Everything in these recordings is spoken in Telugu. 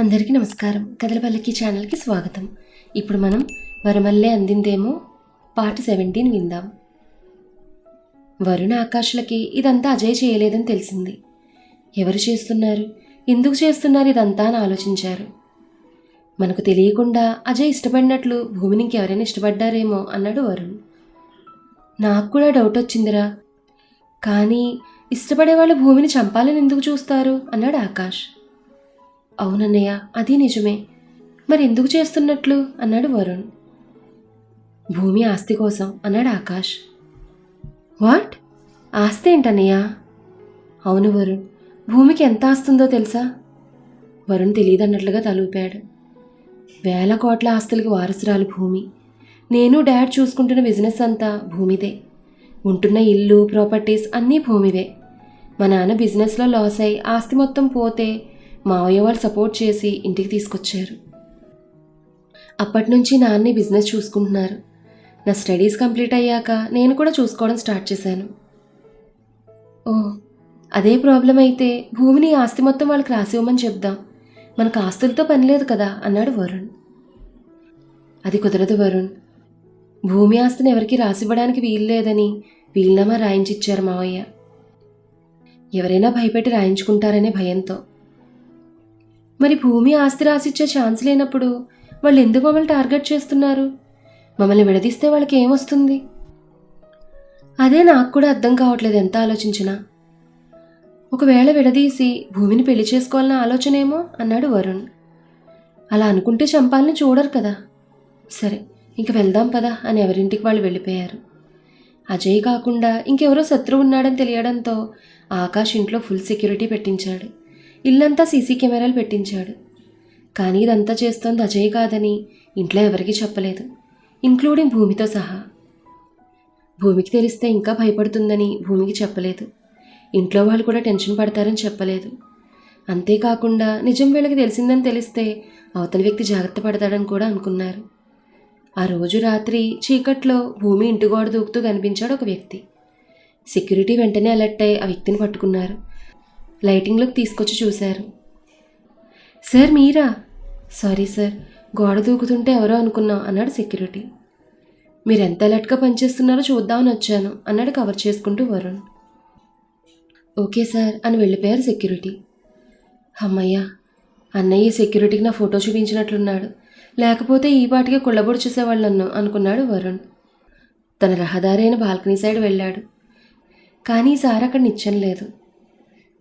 అందరికీ నమస్కారం. కథలపల్లికి ఛానల్కి స్వాగతం. ఇప్పుడు మనం వరమల్లే అందిందేమో పార్ట్ సెవెంటీన్ విందాం. వరుణ ఆకాశులకి ఇదంతా అజయ్ చేయలేదని తెలిసింది. ఎవరు చేస్తున్నారు? ఎందుకు చేస్తున్నారు ఇదంతా అని ఆలోచించారు. మనకు తెలియకుండా అజయ్ ఇష్టపడినట్లు భూమిని ఇంకెవరైనా ఇష్టపడ్డారేమో అన్నాడు వరుణ్. నాకు కూడా డౌట్ వచ్చిందిరా. కానీ ఇష్టపడే వాళ్ళు భూమిని చంపాలని ఎందుకు చూస్తారు? అన్నాడు ఆకాష్. అవునన్నయ్య అది నిజమే. మరి ఎందుకు చేస్తున్నట్లు? అన్నాడు వరుణ్. భూమి ఆస్తి కోసం అన్నాడు ఆకాష్. వాట్? ఆస్తి ఏంటన్నయ్య? అవును వరుణ్ భూమికి ఎంత ఆస్తుందో తెలుసా? వరుణ్ తెలియదన్నట్లుగా తలూపాడు. వేల కోట్ల ఆస్తులకి వారసురాలు భూమి. నేను డాడ్ చూసుకుంటున్న బిజినెస్ అంతా భూమిదే. ఉంటున్న ఇల్లు ప్రాపర్టీస్ అన్నీ భూమివే. మా నాన్న బిజినెస్లో లాస్ అయి ఆస్తి మొత్తం పోతే మావయ్య వాళ్ళు సపోర్ట్ చేసి ఇంటికి తీసుకొచ్చారు. అప్పటి నుంచి నాన్నే బిజినెస్ చూసుకుంటున్నారు. నా స్టడీస్ కంప్లీట్ అయ్యాక నేను కూడా చూసుకోవడం స్టార్ట్ చేశాను. ఓ అదే ప్రాబ్లం అయితే భూమిని ఆస్తి మొత్తం వాళ్ళకి రాసివ్వమని చెప్దాం. మనకు ఆస్తులతో పని లేదు కదా అన్నాడు వరుణ్. అది కుదరదు వరుణ్. భూమి ఆస్తిని ఎవరికి రాసివ్వడానికి వీలు లేదని వీలునామా రాయించిచ్చారు మావయ్య. ఎవరైనా భయపెట్టి రాయించుకుంటారనే భయంతో. మరి భూమి ఆస్తి రాసిచ్చే ఛాన్స్ లేనప్పుడు వాళ్ళు ఎందుకు మమ్మల్ని టార్గెట్ చేస్తున్నారు? మమ్మల్ని విడదీస్తే వాళ్ళకి ఏమొస్తుంది అదే నాకు కూడా అర్థం కావట్లేదు ఎంత ఆలోచించినా. ఒకవేళ విడదీసి భూమిని పెళ్ళి చేసుకోవాలన్న ఆలోచనేమో? అన్నాడు వరుణ్. అలా అనుకుంటే చంపాలని చూడరు కదా. సరే ఇంక వెళ్దాం పదా అని ఎవరింటికి వాళ్ళు వెళ్ళిపోయారు. అజయ్ కాకుండా ఇంకెవరో శత్రువు ఉన్నాడని తెలియడంతో ఆకాష్ ఇంట్లో ఫుల్ సెక్యూరిటీ పెట్టించాడు. ఇల్లంతా సీసీ కెమెరాలు పెట్టించాడు. కానీ ఇదంతా చేస్తోంది అజయ్ కాదని ఇంట్లో ఎవరికీ చెప్పలేదు ఇంక్లూడింగ్ భూమితో సహా. భూమికి తెలిస్తే ఇంకా భయపడుతుందని భూమికి చెప్పలేదు. ఇంట్లో వాళ్ళు కూడా టెన్షన్ పడతారని చెప్పలేదు. అంతేకాకుండా నిజం వీళ్ళకి తెలిసిందని తెలిస్తే అవతల వ్యక్తి జాగ్రత్త పడతాడని కూడా అనుకున్నారు. ఆ రోజు రాత్రి చీకట్లో భూమి ఇంటి గోడ దూకుతూ కనిపించాడు ఒక వ్యక్తి. సెక్యూరిటీ వెంటనే అలర్ట్ అయి ఆ వ్యక్తిని పట్టుకున్నారు. లైటింగ్లోకి తీసుకొచ్చి చూశారు. సార్ మీరా? సారీ సార్ గోడ దూకుతుంటే ఎవరో అనుకున్నా అన్నాడు సెక్యూరిటీ. మీరు ఎంత అలర్ట్గా పనిచేస్తున్నారో చూద్దామని వచ్చాను అన్నాడు కవర్ చేసుకుంటూ వరుణ్. ఓకే సార్ అని వెళ్ళిపోయారు సెక్యూరిటీ. అమ్మయ్య అన్నయ్య సెక్యూరిటీకి నా ఫోటో చూపించినట్లున్నాడు. లేకపోతే ఈ పాటికే కుళ్ళబొడి చూసేవాళ్ళు నన్ను అనుకున్నాడు వరుణ్. తన రహదారి అయిన బాల్కనీ సైడ్ వెళ్ళాడు. కానీ ఈసారి అక్కడ నిచ్చం లేదు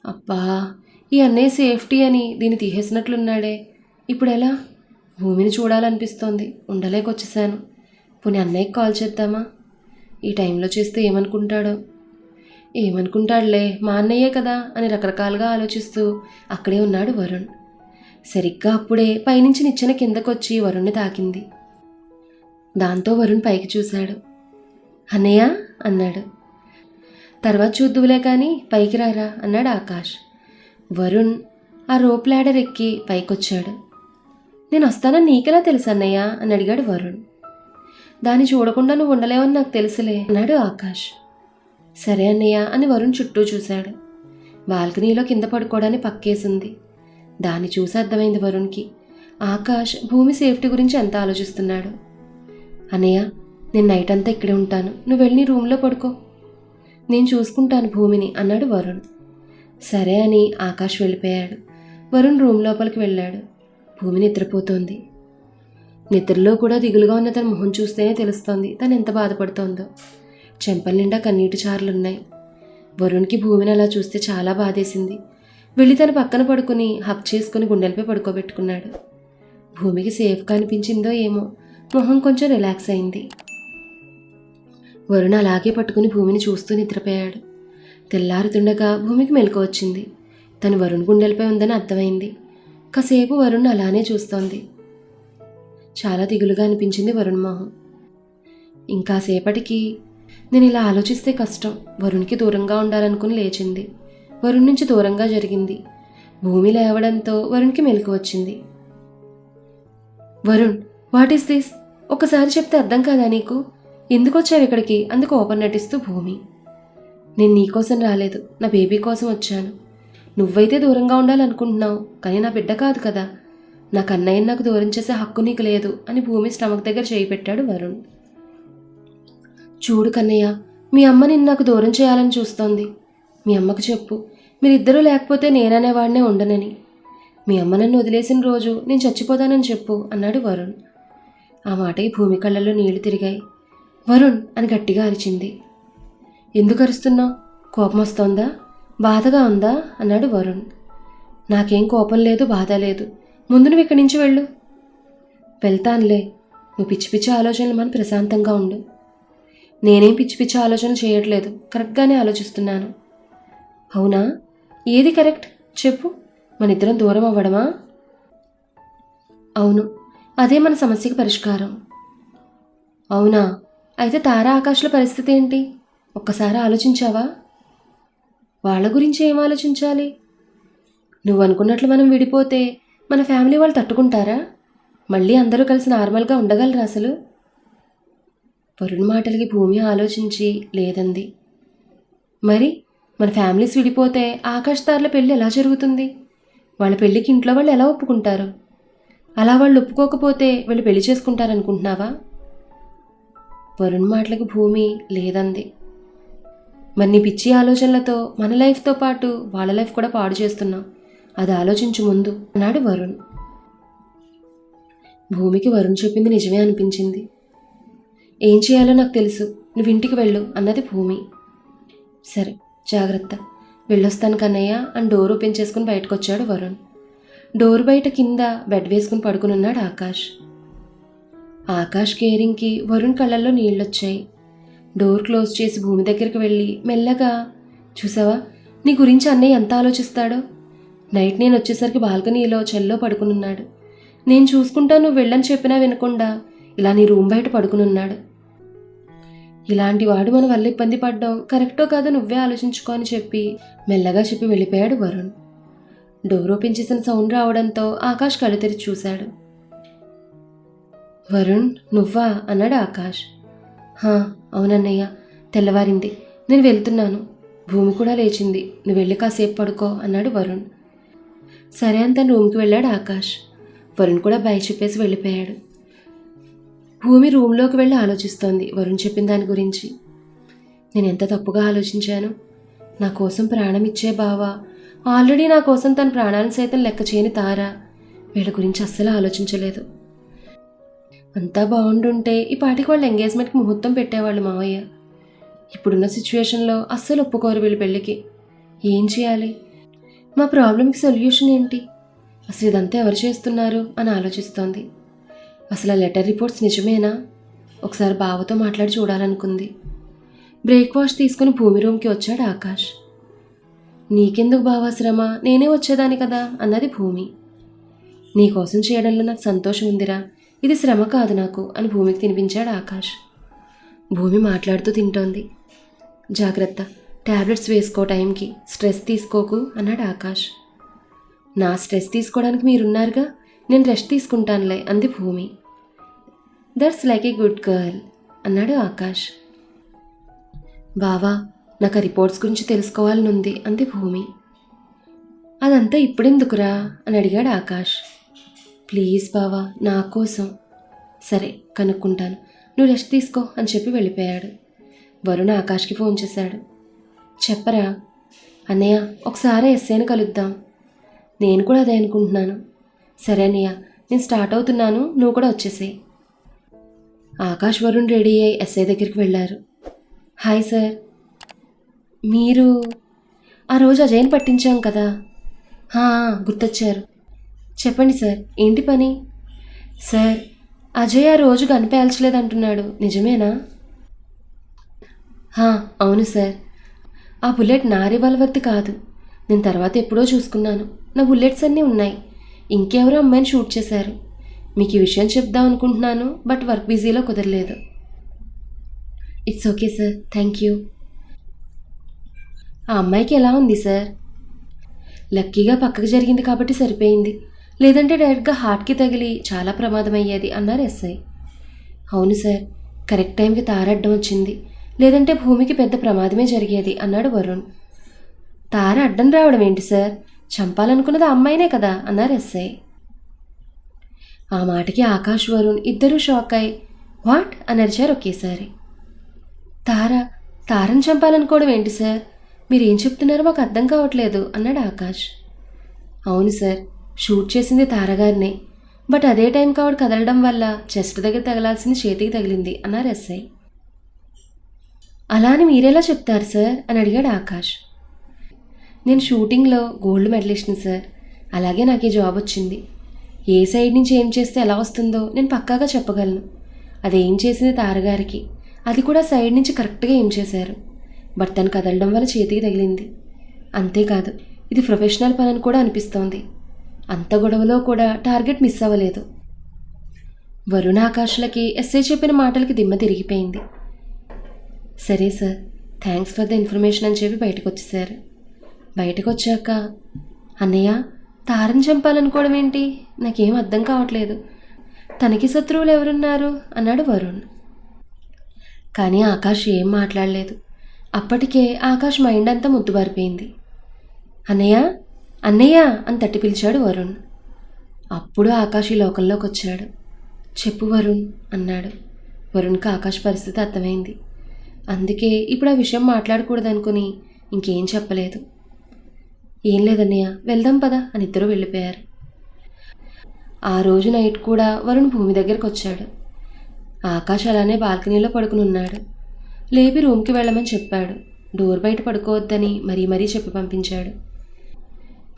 అబ్బా ఈ అన్నయ్య సేఫ్టీ అని దీన్ని తీసేసినట్లున్నాడే. ఇప్పుడు ఎలా భూమిని చూడాలనిపిస్తోంది. ఉండలేకొచ్చేసాను పోనీ అన్నయ్యకి కాల్ చేద్దామా? ఈ టైంలో చేస్తే ఏమనుకుంటాడో? ఏమనుకుంటాడులే మా అన్నయ్యే కదా అని రకరకాలుగా ఆలోచిస్తూ అక్కడే ఉన్నాడు వరుణ్. సరిగ్గా అప్పుడే పైనుంచి నిచ్చెన కిందకొచ్చి వరుణ్ణి తాకింది. దాంతో వరుణ్ పైకి చూశాడు. అన్నయ్య? అన్నాడు. తర్వాత చూద్దువులే కానీ పైకి రారా అన్నాడు ఆకాష్. వరుణ్ ఆ రోప్ ల్యాడర్ ఎక్కి పైకొచ్చాడు. నేను వస్తానని నీకెలా తెలుసు అన్నయ్య? అని అడిగాడు వరుణ్. దాన్ని చూడకుండా నువ్వు ఉండలేవని నాకు తెలుసులే అన్నాడు ఆకాష్. సరే అన్నయ్య అని వరుణ్ చుట్టూ చూశాడు. బాల్కనీలో కింద పడుకోవడానికి పక్కేసింది. దాన్ని చూసి అర్థమైంది వరుణ్కి. ఆకాష్ భూమి సేఫ్టీ గురించి ఎంత ఆలోచిస్తున్నాడు. అన్నయ్య నేను నైట్ అంతా ఇక్కడే ఉంటాను. నువ్వు వెళ్ళి నీ రూమ్లో పడుకో. నేను చూసుకుంటాను భూమిని అన్నాడు వరుణ్. సరే అని ఆకాష్ వెళ్ళిపోయాడు. వరుణ్ రూమ్ లోపలికి వెళ్ళాడు. భూమి నిద్రపోతోంది. నిద్రలో కూడా దిగులుగా ఉన్న తన మొహం చూస్తేనే తెలుస్తోంది తను ఎంత బాధపడుతోందో. చెంపల నిండా కన్నీటి చారులున్నాయి. వరుణ్కి భూమిని అలా చూస్తే చాలా బాధేసింది. వెళ్ళి తన పక్కన పడుకుని హక్ చేసుకుని గుండెలపై పడుకోబెట్టుకున్నాడు. భూమికి సేఫ్గా అనిపించిందో ఏమో మొహం కొంచెం రిలాక్స్ అయింది. వరుణ్ అలాగే పట్టుకుని భూమిని చూస్తూ నిద్రపోయాడు. తెల్లారుతుండగా భూమికి మెలకు వచ్చింది. తను వరుణ్ గుండెలపై ఉందని అర్థమైంది. కాసేపు వరుణ్ అలానే చూస్తోంది. చాలా దిగులుగా అనిపించింది వరుణ్ మొహం. ఇంకాసేపటికి నేను ఇలా ఆలోచిస్తే కష్టం. వరుణ్కి దూరంగా ఉండాలనుకుని లేచింది. వరుణ్ నుంచి దూరంగా జరిగింది. భూమి లేవడంతో వరుణ్కి మెలకు వచ్చింది. వరుణ్ వాట్ ఈస్ దిస్ ఒకసారి చెప్తే అర్థం కాదా నీకు? ఎందుకు వచ్చావు ఇక్కడికి? అందుకు ఓపెన్ నటిస్తూ భూమి. నేను నీకోసం రాలేదు. నా బేబీ కోసం వచ్చాను. నువ్వైతే దూరంగా ఉండాలనుకుంటున్నావు కానీ నా బిడ్డ కాదు కదా. నా కన్నయ్య నాకు దూరం చేసే హక్కు నీకు లేదు అని భూమి స్టమక్ దగ్గర చేయి పెట్టాడు వరుణ్. చూడు కన్నయ్య మీ అమ్మ నిన్ను నాకు దూరం చేయాలని చూస్తోంది. మీ అమ్మకు చెప్పు మీరిద్దరూ లేకపోతే నేననేవాడినే ఉండనని. మీ అమ్మ నన్ను వదిలేసిన రోజు నేను చచ్చిపోతానని చెప్పు అన్నాడు వరుణ్. ఆ మాటకి భూమి కళ్ళల్లో నీళ్ళు తిరిగాయి. వరుణ్ అని గట్టిగా అరిచింది. ఎందుకు అరుస్తున్నావు కోపం వస్తోందా? బాధగా ఉందా? అన్నాడు వరుణ్. నాకేం కోపం లేదు బాధ లేదు. ముందు నువ్వు ఇక్కడి నుంచి వెళ్ళు. వెళ్తానులే. నువ్వు పిచ్చి పిచ్చి ఆలోచనలు మన ప్రశాంతంగా ఉండు. నేనేం పిచ్చి పిచ్చి ఆలోచన చేయట్లేదు. కరెక్ట్గానే ఆలోచిస్తున్నాను. అవునా? ఏది కరెక్ట్? చెప్పు. మన ఇద్దరం దూరం అవ్వడమా? అవును. అదే మన సమస్యకి పరిష్కారం. అవునా? అయితే తారా ఆకాశుల పరిస్థితి ఏంటి? ఒక్కసారి ఆలోచించావా? వాళ్ళ గురించి ఏం ఆలోచించాలి? నువ్వు అనుకున్నట్లు మనం విడిపోతే మన ఫ్యామిలీ వాళ్ళు తట్టుకుంటారా? మళ్ళీ అందరూ కలిసి నార్మల్గా ఉండగలరా అసలు? వరుణ్ మాటలకి భూమి ఆలోచించి లేదంది. మరి మన ఫ్యామిలీస్ విడిపోతే ఆకాష్ తారల పెళ్ళి ఎలా జరుగుతుంది? వాళ్ళ పెళ్ళికి ఇంట్లో వాళ్ళు ఎలా ఒప్పుకుంటారు? అలా వాళ్ళు ఒప్పుకోకపోతే వీళ్ళు పెళ్ళి చేసుకుంటారనుకుంటున్నావా? వరుణ్ మాటలకు భూమి లేదంది. మరి నీ పిచ్చి ఆలోచనలతో మన లైఫ్తో పాటు వాళ్ళ లైఫ్ కూడా పాడు చేస్తున్నాం. అది ఆలోచించు ముందు అన్నాడు వరుణ్. భూమికి వరుణ్ చెప్పింది నిజమే అనిపించింది. ఏం చేయాలో నాకు తెలుసు. నువ్వు ఇంటికి వెళ్ళు అన్నది భూమి. సరే జాగ్రత్త. వెళ్ళొస్తాను కన్నయ్య అని డోర్ ఓపెన్ చేసుకుని బయటకు వచ్చాడు వరుణ్. డోర్ బయట కింద బెడ్ వేసుకుని పడుకుని ఉన్నాడు ఆకాష్. ఆకాష్ కేరింగ్కి వరుణ్ కళ్ళల్లో నీళ్ళొచ్చాయి. డోర్ క్లోజ్ చేసి భూమి దగ్గరికి వెళ్ళి మెల్లగా చూసావా నీ గురించి అన్నయ్య ఎంత ఆలోచిస్తాడో? నైట్ నేను వచ్చేసరికి బాల్కనీలో చెల్లో పడుకునున్నాడు. నేను చూసుకుంటా నువ్వు వెళ్ళని చెప్పినా వినకుండా ఇలా నీ రూమ్ బయట పడుకునున్నాడు. ఇలాంటి వాడు మన వల్ల ఇబ్బంది పడ్డం కరెక్టో కాదో నువ్వే ఆలోచించుకో అని చెప్పి మెల్లగా చెప్పి వెళ్ళిపోయాడు వరుణ్. డోర్ ఓపెన్ చేసిన సౌండ్ రావడంతో ఆకాష్ కళ్ళు తెరిచి చూశాడు. వరుణ్ నువ్వా? అన్నాడు ఆకాష్. హా అవునన్నయ్య తెల్లవారింది. నేను వెళ్తున్నాను. భూమి కూడా లేచింది. నువ్వు వెళ్ళి కాసేపు పడుకో అన్నాడు వరుణ్. సరే అని తన రూమ్కి వెళ్ళాడు ఆకాష్. వరుణ్ కూడా బయ చెప్పేసి వెళ్ళిపోయాడు. భూమి రూమ్లోకి వెళ్ళి ఆలోచిస్తోంది వరుణ్ చెప్పిన దాని గురించి. నేను ఎంత తప్పుగా ఆలోచించాను? నా కోసం ప్రాణం ఇచ్చే బావా. ఆల్రెడీ నా కోసం తన ప్రాణాలను సైతం లెక్క చేయని తారా. వీళ్ళ గురించి అస్సలు ఆలోచించలేదు. అంతా బాగుండుంటే ఈ పాటికి వాళ్ళు ఎంగేజ్మెంట్కి ముహూర్తం పెట్టేవాళ్ళు మావయ్య. ఇప్పుడున్న సిచ్యువేషన్లో అస్సలు ఒప్పుకోరు వీళ్ళ పెళ్ళికి. ఏం చేయాలి? మా ప్రాబ్లంకి సొల్యూషన్ ఏంటి? అసలు ఇదంతా ఎవరు చేస్తున్నారు అని ఆలోచిస్తోంది. అసలు ఆ లెటర్ రిపోర్ట్స్ నిజమేనా? ఒకసారి బావతో మాట్లాడి చూడాలనుకుంది. బ్రేక్ఫాస్ట్ తీసుకుని భూమి రూమ్కి వచ్చాడు ఆకాష్. నీకెందుకు బావాశ్రమ నేనే వచ్చేదాని కదా అన్నది భూమి. నీకోసం చేయడంలో నాకు సంతోషం ఉందిరా. ఇది శ్రమ కాదు నాకు అని భూమికి తినిపించాడు ఆకాష్. భూమి మాట్లాడుతూ తింటోంది. జాగ్రత్త టాబ్లెట్స్ వేసుకో టైంకి స్ట్రెస్ తీసుకోకు అన్నాడు ఆకాష్. నా స్ట్రెస్ తీసుకోవడానికి మీరున్నారుగా నేను రెస్ట్ తీసుకుంటానులే అంది Bhoomi. That's like a good girl అన్నాడు ఆకాష్. బావా నాకు ఆ రిపోర్ట్స్ గురించి తెలుసుకోవాలని ఉంది అంది భూమి. అదంతా ఇప్పుడెందుకురా అని అడిగాడు ఆకాష్. ప్లీజ్ బావా నా కోసం. సరే కనుక్కుంటాను. నువ్వు రెస్ట్ తీసుకో అని చెప్పి వెళ్ళిపోయాడు. వరుణ్ ఆకాష్కి ఫోన్ చేశాడు. చెప్పరా? అన్నయ్య ఒకసారి ఎస్ఐని కలుద్దాం. నేను కూడా అదే అనుకుంటున్నాను. సరే అన్నయ్య నేను స్టార్ట్ అవుతున్నాను నువ్వు కూడా వచ్చేసేయి. ఆకాష్ వరుణ్ రెడీ అయ్యి ఎస్ఐ దగ్గరికి వెళ్ళారు. Hi sir. మీరు? ఆ రోజు అజయ్ని పట్టించాం కదా. గుర్తొచ్చారు. చెప్పండి సార్ ఏంటి పని? సార్ అజయ్ ఆ రోజు కనిపించలేదంటున్నాడు నిజమేనా? అవును సార్. ఆ బుల్లెట్ నా రివాల్వర్ది కాదు. నేను తర్వాత ఎప్పుడో చూసుకున్నాను. నా బుల్లెట్స్ అన్నీ ఉన్నాయి. ఇంకెవరో అమ్మాయిని షూట్ చేశారు. మీకు ఈ విషయం చెప్దాం అనుకుంటున్నాను బట్ వర్క్ బిజీలో కుదరలేదు. It's okay sir thank you. ఆ అమ్మాయికి ఎలా ఉంది సార్? లక్కీగా పక్కకు జరిగింది కాబట్టి సరిపోయింది. లేదంటే డైరెక్ట్గా హార్ట్కి తగిలి చాలా ప్రమాదం అయ్యేది అన్నారు ఎస్ఐ. అవును సార్ కరెక్ట్ టైంకి తారడ్డం వచ్చింది. లేదంటే భూమికి పెద్ద ప్రమాదమే జరిగేది అన్నాడు వరుణ్. తార అడ్డం రావడం ఏంటి సార్? చంపాలనుకున్నది అమ్మాయినే కదా అన్నారు ఎస్ఐ. ఆ మాటకి ఆకాష్ వరుణ్ ఇద్దరూ షాక్ అయి వాట్? అని అరిచారు ఒకేసారి. తార తారని చంపాలనుకోవడం ఏంటి సార్? మీరేం చెప్తున్నారో మాకు అర్థం కావట్లేదు అన్నాడు ఆకాష్. అవును సార్ షూట్ చేసింది తారగారినే బట్ అదే టైంకి ఆవిడ కదలడం వల్ల చెస్ట్ దగ్గర తగలాల్సింది చేతికి తగిలింది అన్నారు ఎస్ఐ. అలా అని మీరెలా చెప్తారు సార్? అని అడిగాడు ఆకాష్. నేను షూటింగ్లో గోల్డ్ మెడలిస్ట్ని సార్. అలాగే నాకు ఈ జాబ్ వచ్చింది. ఏ సైడ్ నుంచి ఏం చేస్తే ఎలా వస్తుందో నేను పక్కాగా చెప్పగలను. అది ఏం చేసింది తారగారికి అది కూడా సైడ్ నుంచి కరెక్ట్గా ఏం చేశారు. బట్ తను కదలడం వల్ల చేతికి తగిలింది. అంతేకాదు ఇది ప్రొఫెషనల్ పని అని కూడా అనిపిస్తోంది. అంత గొడవలో కూడా టార్గెట్ మిస్ అవ్వలేదు. వరుణ ఆకాష్లకి ఎస్ఐ చెప్పిన మాటలకి దిమ్మ తిరిగిపోయింది. సరే sir thanks for the information అని చెప్పి బయటకు వచ్చేసారు బయటకు వచ్చాక అన్నయ్య తారని చంపాలనుకోవడం ఏంటి? నాకేం అర్థం కావట్లేదు. తనకి శత్రువులు ఎవరున్నారు? అన్నాడు వరుణ్. కానీ ఆకాష్ ఏం మాట్లాడలేదు. అప్పటికే ఆకాష్ మైండ్ అంతా ముద్దుబారిపోయింది అన్నయ్య అన్నయ్య అని తట్టి పిలిచాడు వరుణ్. అప్పుడు ఆకాష్ ఈ లోకంలోకి వచ్చాడు. చెప్పు వరుణ్ అన్నాడు. వరుణ్కి ఆకాష్ పరిస్థితి అర్థమైంది. అందుకే ఇప్పుడు ఆ విషయం మాట్లాడకూడదనుకుని ఇంకేం చెప్పలేదు. ఏం లేదన్నయ్య వెళ్దాం పదా అని ఇద్దరు వెళ్ళిపోయారు. ఆ రోజు నైట్ కూడా వరుణ్ భూమి దగ్గరికి వచ్చాడు. ఆకాష్ అలానే బాల్కనీలో పడుకుని ఉన్నాడు. లేపి రూమ్కి వెళ్ళమని చెప్పాడు. డోర్ బయట పడుకోవద్దని మరీ మరీ చెప్పి పంపించాడు.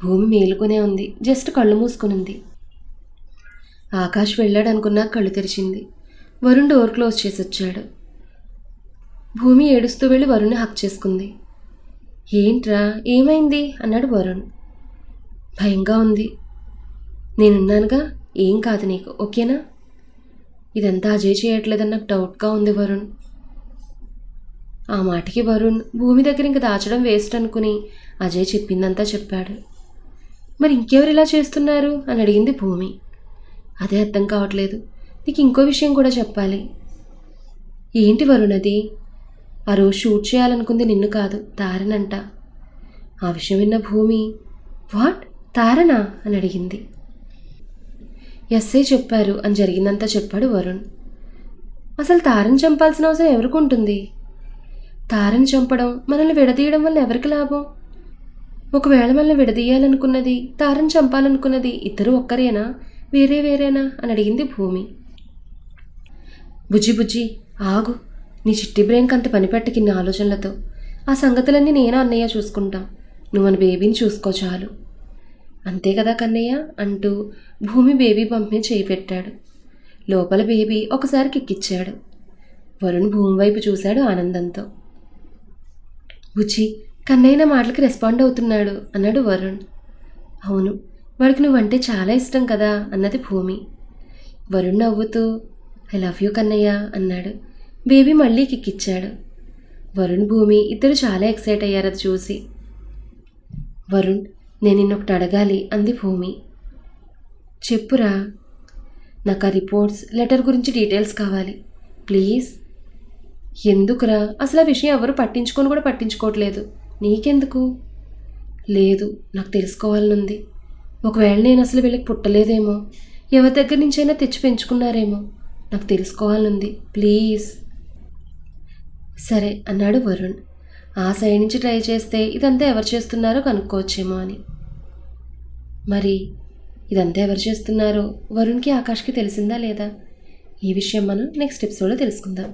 భూమి మేలుకునే ఉంది. జస్ట్ కళ్ళు మూసుకునింది. ఆకాష్ వెళ్ళాడు అనుకున్నా కళ్ళు తెరిచింది. వరుణ్ డోర్ క్లోజ్ చేసి వచ్చాడు భూమి ఏడుస్తూ వెళ్ళి వరుణ్ని హక్ చేసుకుంది. ఏంట్రా ఏమైంది? అన్నాడు వరుణ్. భయంగా ఉంది. నేనున్నానుగా ఏం కాదు నీకు ఓకేనా? ఇదంతా అజయ్ చేయట్లేదని నాకు డౌట్గా ఉంది వరుణ్. ఆ మాటకి వరుణ్ భూమి దగ్గర ఇంక దాచడం వేస్ట్ అనుకుని అజయ్ చెప్పిందంతా చెప్పాడు. మరి ఇంకెవరు ఇలా చేస్తున్నారు? అని అడిగింది భూమి. అదే అర్థం కావట్లేదు. నీకు ఇంకో విషయం కూడా చెప్పాలి. ఏంటి వరుణది? అది ఆ రోజు షూట్ చేయాలనుకుంది నిన్ను కాదు తారనంట. ఆ విషయం విన్న భూమి వాట్? తారనా? అని అడిగింది. ఎస్ఏ చెప్పారు అని జరిగిందంతా చెప్పాడు వరుణ్. అసలు తారని చంపాల్సిన అవసరం ఎవరికి ఉంటుంది? తారని చంపడం మనల్ని విడదీయడం వల్ల ఎవరికి లాభం? ఒకవేళ మనల్ని విడదీయాలనుకున్నది తారని చంపాలనుకున్నది ఇద్దరు ఒక్కరేనా? వేరే వేరేనా? అని అడిగింది భూమి. బుజ్జి బుజ్జి ఆగు. నీ చిట్టి బ్రెయిన్కి అంత పని పెట్టకి నీ ఆలోచనలతో. ఆ సంగతులన్నీ నేను అన్నయ్య చూసుకుంటాం. నువ్వు మన బేబీని చూసుకో చాలు. అంతే కదా కన్నయ్య? అంటూ భూమి బేబీ పంపిణీ చేయి పెట్టాడు. లోపల బేబీ ఒకసారి కిక్కిచ్చాడు. వరుణ్ భూమి వైపు చూశాడు ఆనందంతో. బుజ్జి కన్నయ్య నా మాటలకి రెస్పాండ్ అవుతున్నాడు అన్నాడు వరుణ్. అవును వాడికి నువ్వంటే చాలా ఇష్టం కదా అన్నది భూమి. వరుణ్ నవ్వుతూ ఐ లవ్ యూ కన్నయ్య అన్నాడు. బేబీ మళ్ళీ కిక్కిచ్చాడు. వరుణ్ భూమి ఇద్దరు చాలా ఎక్సైట్ అయ్యారు అది చూసి. వరుణ్ నేను నిన్నొకటి అడగాలి అంది భూమి. చెప్పురా నాకు ఆ రిపోర్ట్స్ లెటర్ గురించి డీటెయిల్స్ కావాలి. ప్లీజ్ ఎందుకురా? అసలు ఆ విషయం ఎవరు పట్టించుకొని కూడా పట్టించుకోవట్లేదు. నీకెందుకు? లేదు నాకు తెలుసుకోవాలనుంది. ఒకవేళ నేను అసలు వీళ్ళకి పుట్టలేదేమో ఎవరి దగ్గర నుంచైనా తెచ్చి పెంచుకున్నారేమో నాకు తెలుసుకోవాలనుంది. ప్లీజ్. సరే అన్నాడు వరుణ్. ఆ సైడ్ నుంచి ట్రై చేస్తే ఇదంతా ఎవరు చేస్తున్నారో కనుక్కోవచ్చేమో అని. మరి ఇదంతా ఎవరు చేస్తున్నారో వరుణ్కి ఆకాష్కి తెలిసిందా లేదా? ఈ విషయం మనం నెక్స్ట్ ఎపిసోడ్లో తెలుసుకుందాం.